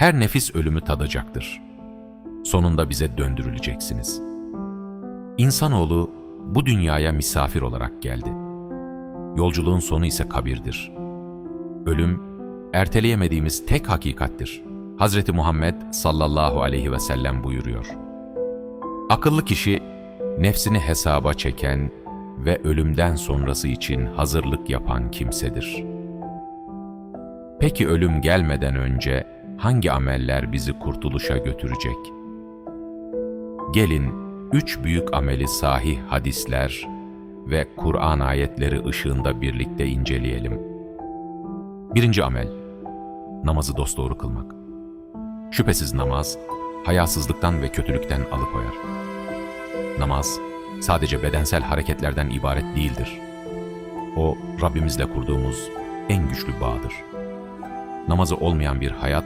Her nefis ölümü tadacaktır. Sonunda bize döndürüleceksiniz. İnsanoğlu bu dünyaya misafir olarak geldi. Yolculuğun sonu ise kabirdir. Ölüm, erteleyemediğimiz tek hakikattir. Hazreti Muhammed sallallahu aleyhi ve sellem buyuruyor. Akıllı kişi, nefsini hesaba çeken ve ölümden sonrası için hazırlık yapan kimsedir. Peki ölüm gelmeden önce hangi ameller bizi kurtuluşa götürecek? Gelin üç büyük ameli sahih hadisler ve Kur'an ayetleri ışığında birlikte inceleyelim. Birinci amel, namazı dosdoğru kılmak. Şüphesiz namaz, hayasızlıktan ve kötülükten alıkoyar. Namaz, sadece bedensel hareketlerden ibaret değildir. O, Rabbimizle kurduğumuz en güçlü bağdır. Namazı olmayan bir hayat,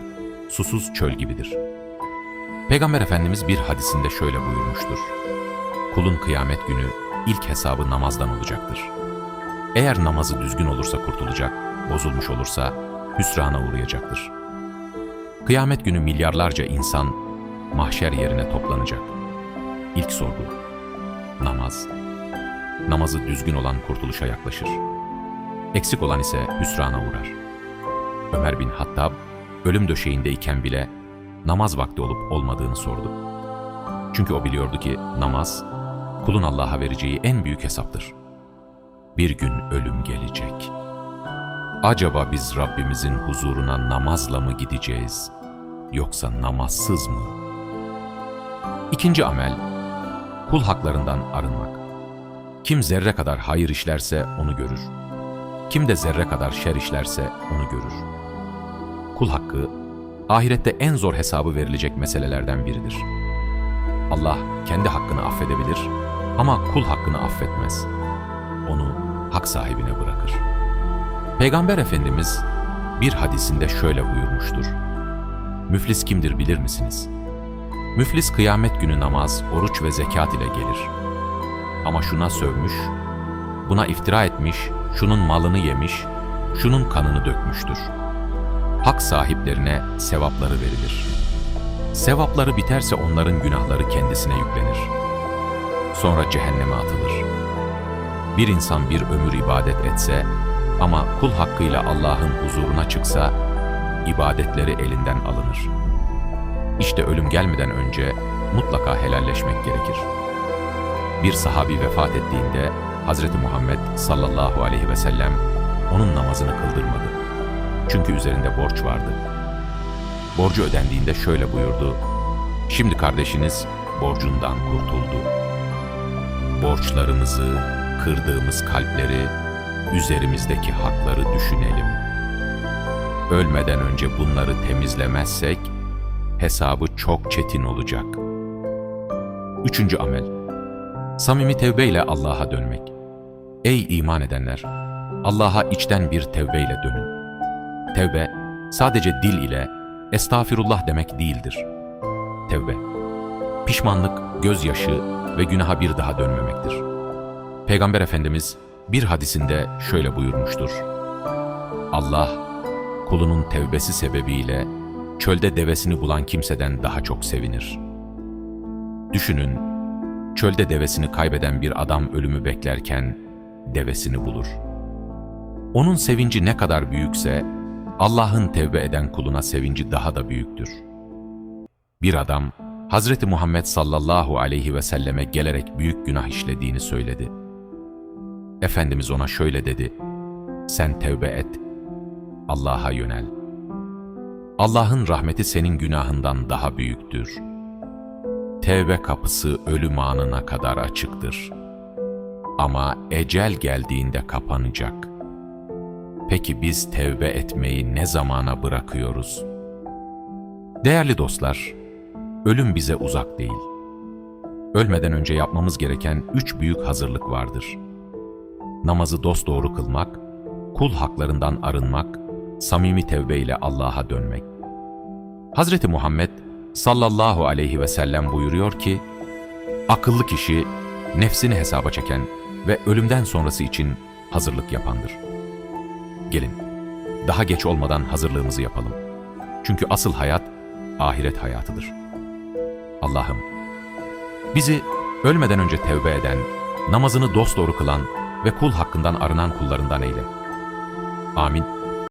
susuz çöl gibidir. Peygamber Efendimiz bir hadisinde şöyle buyurmuştur. Kulun kıyamet günü ilk hesabı namazdan olacaktır. Eğer namazı düzgün olursa kurtulacak, bozulmuş olursa hüsrana uğrayacaktır. Kıyamet günü milyarlarca insan mahşer yerine toplanacak. İlk sorgu, namaz. Namazı düzgün olan kurtuluşa yaklaşır. Eksik olan ise hüsrana uğrar. Ömer bin Hattab, ölüm döşeğindeyken bile namaz vakti olup olmadığını sordu. Çünkü o biliyordu ki namaz, kulun Allah'a vereceği en büyük hesaptır. Bir gün ölüm gelecek. Acaba biz Rabbimizin huzuruna namazla mı gideceğiz, yoksa namazsız mı? İkinci amel, kul haklarından arınmak. Kim zerre kadar hayır işlerse onu görür. Kim de zerre kadar şer işlerse onu görür. Kul hakkı, ahirette en zor hesabı verilecek meselelerden biridir. Allah kendi hakkını affedebilir ama kul hakkını affetmez. Onu hak sahibine bırakır. Peygamber Efendimiz bir hadisinde şöyle buyurmuştur. Müflis kimdir bilir misiniz? Müflis kıyamet günü namaz, oruç ve zekat ile gelir. Ama şuna sövmüş, buna iftira etmiş, şunun malını yemiş, şunun kanını dökmüştür. Hak sahiplerine sevapları verilir. Sevapları biterse onların günahları kendisine yüklenir. Sonra cehenneme atılır. Bir insan bir ömür ibadet etse ama kul hakkıyla Allah'ın huzuruna çıksa, ibadetleri elinden alınır. İşte ölüm gelmeden önce mutlaka helalleşmek gerekir. Bir sahabi vefat ettiğinde Hazreti Muhammed sallallahu aleyhi ve sellem onun namazını kıldırmadı. Çünkü üzerinde borç vardı. Borcu ödendiğinde şöyle buyurdu. Şimdi kardeşiniz borcundan kurtuldu. Borçlarımızı, kırdığımız kalpleri, üzerimizdeki hakları düşünelim. Ölmeden önce bunları temizlemezsek hesabı çok çetin olacak. Üçüncü amel. Samimi tevbeyle Allah'a dönmek. Ey iman edenler! Allah'a içten bir tevbeyle dönün. Tevbe, sadece dil ile estağfirullah demek değildir. Tevbe, pişmanlık, gözyaşı ve günaha bir daha dönmemektir. Peygamber Efendimiz bir hadisinde şöyle buyurmuştur. Allah, kulunun tevbesi sebebiyle çölde devesini bulan kimseden daha çok sevinir. Düşünün, çölde devesini kaybeden bir adam ölümü beklerken devesini bulur. Onun sevinci ne kadar büyükse, Allah'ın tevbe eden kuluna sevinci daha da büyüktür. Bir adam, Hazreti Muhammed sallallahu aleyhi ve selleme gelerek büyük günah işlediğini söyledi. Efendimiz ona şöyle dedi, sen tevbe et, Allah'a yönel. Allah'ın rahmeti senin günahından daha büyüktür. Tevbe kapısı ölüm anına kadar açıktır. Ama ecel geldiğinde kapanacak. Peki biz tevbe etmeyi ne zamana bırakıyoruz? Değerli dostlar, ölüm bize uzak değil. Ölmeden önce yapmamız gereken üç büyük hazırlık vardır. Namazı dosdoğru kılmak, kul haklarından arınmak, samimi tevbe ile Allah'a dönmek. Hazreti Muhammed sallallahu aleyhi ve sellem buyuruyor ki, akıllı kişi nefsini hesaba çeken ve ölümden sonrası için hazırlık yapandır. Gelin, daha geç olmadan hazırlığımızı yapalım. Çünkü asıl hayat ahiret hayatıdır. Allah'ım, bizi ölmeden önce tevbe eden, namazını dosdoğru kılan ve kul hakkından arınan kullarından eyle. Amin.